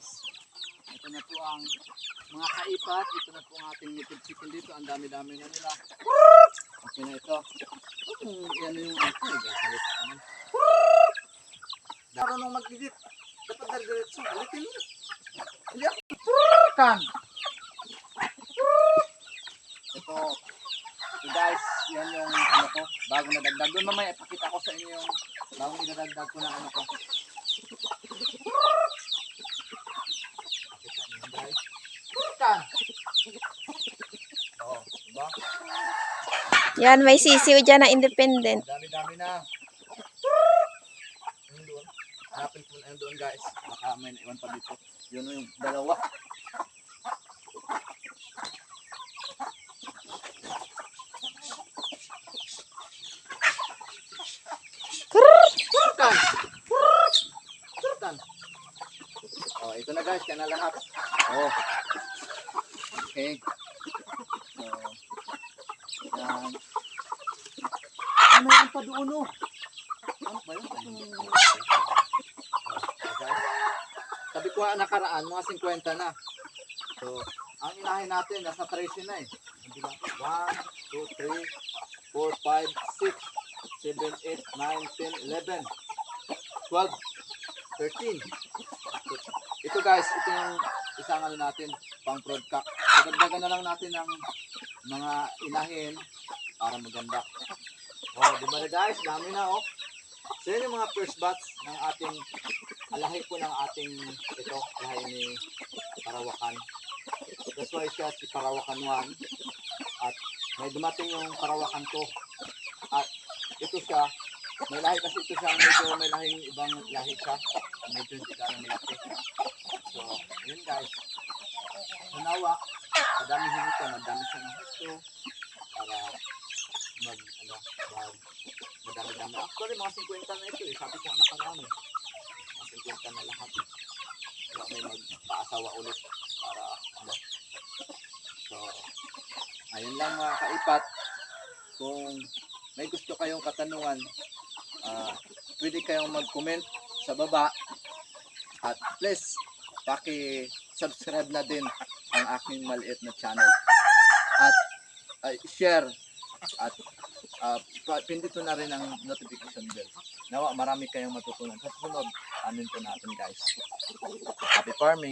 guys. Ito na po ang mga kaipat. Ito na po ang ating native chicken dito. Ang dami-dami na nila. Okay na ito. Kung yan yung ito, ka naman. Marunong mag-edit. Dapat nag-diretso. Ulitin mo. Hindi ako. Kan. Ito. So guys, yan yung ano ko, bago nadagdag. Doon mamaya ipakita ko sa inyo yung bagong idadagdag ko na ano ko. Pakita niyo yan, guys. Kan. Oh, diba? Yan, may sisiw dyan na independent. Dami-dami na. Yung doon. Hanapin ko na doon guys. Baka may naiwan pa dito. Yun yung dalawa. Kurtan! Kurtan! Oh, ito na guys. Yan na lahat. Oh. Okay. Yan. Ah, mayroon pa doon oh. Ano ba yun? Okay. Sabi ko nga nakaraan, mga 50 na. So, ang inahin natin, nasa 13 na eh. Hindi ba? 1, 2, 3, 4, 5, 6, 7, 8, 9, 10, 11, 12, 13. So, ito guys, ito yung isang ano natin, pang prod cock. So, na lang natin ng mga inahin para maganda. Oh, di ba na guys? Dami na oh. So yun yung mga first batch ng ating alahi po ng ating ito, alahi ni Parawakan. That's why siya si Parawakan 1. At may dumating yung Parawakan 2. At ito siya, may lahi kasi ito siya, medyo may lahing ibang lahi siya. Medyo hindi ka lang malaki. So, yun guys. Manawa, madamihin ito, madami siya ng gusto para mag, ano, mag, madami-dami. Actually, mga 50 na ito eh. Sabi ko eh. Mga 50 na lahat. Kaya may magpaasawa ulit para, ano. So, ayun lang mga kaipat. Kung may gusto kayong katanungan, ah, pwede kayong mag-comment sa baba. At please, paki-subscribe na din ang aking maliit na channel. At ay, share at uh, pindutin na rin ang notification bell. Nawa, marami kayong matutunan. Sa sunod, amin po natin guys. Happy farming!